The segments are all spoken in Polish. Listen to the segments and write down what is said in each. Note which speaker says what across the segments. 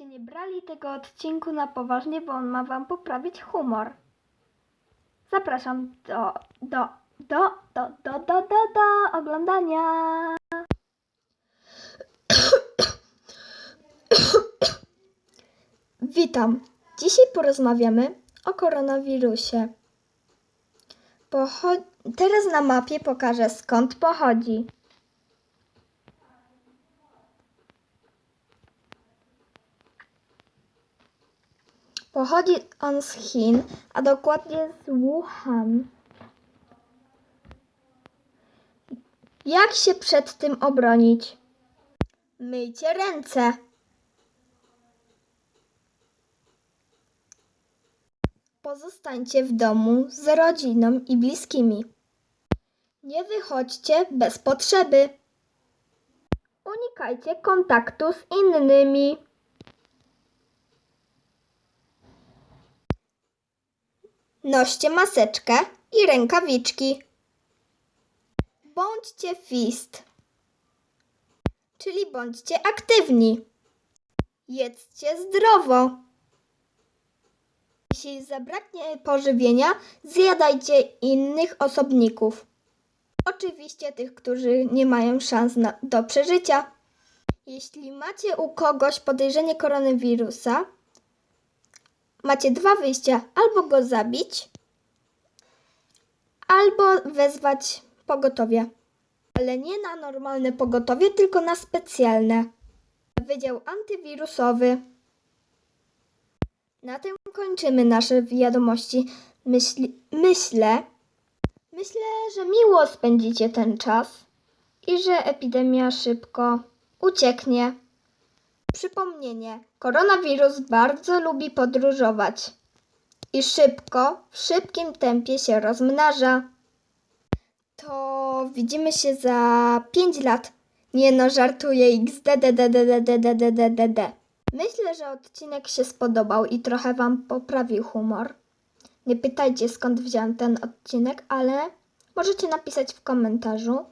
Speaker 1: żebyście nie brali tego odcinku na poważnie, bo on ma wam poprawić humor. Zapraszam do, do, do, do, do, do, do, do oglądania. Witam. Dzisiaj porozmawiamy o koronawirusie. Pocho- Teraz na mapie pokażę skąd pochodzi. Pochodzi on z Chin, a dokładnie z Wuhan. Jak się przed tym obronić? Myjcie ręce. Pozostańcie w domu z rodziną i bliskimi. Nie wychodźcie bez potrzeby. Unikajcie kontaktu z innymi. Noście maseczkę i rękawiczki. Bądźcie fist, czyli bądźcie aktywni. Jedzcie zdrowo. Jeśli zabraknie pożywienia, zjadajcie innych osobników. Oczywiście tych, którzy nie mają szans na, do przeżycia. Jeśli macie u kogoś podejrzenie koronawirusa, macie dwa wyjścia: albo go zabić, albo wezwać pogotowie. Ale nie na normalne pogotowie, tylko na specjalne. Wydział antywirusowy. Na tym kończymy nasze wiadomości. Myślę, myślę, że miło spędzicie ten czas i że epidemia szybko ucieknie. Przypomnienie: koronawirus bardzo lubi podróżować i szybko, w szybkim tempie się rozmnaża. To widzimy się za 5 lat. Nie no, żartuję xdddddddddd. Myślę, że odcinek się spodobał i trochę Wam poprawił humor. Nie pytajcie skąd wziąłem ten odcinek, ale możecie napisać w komentarzu.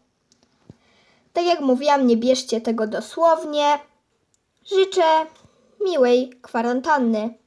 Speaker 1: Tak jak mówiłam, nie bierzcie tego dosłownie. Życzę miłej kwarantanny.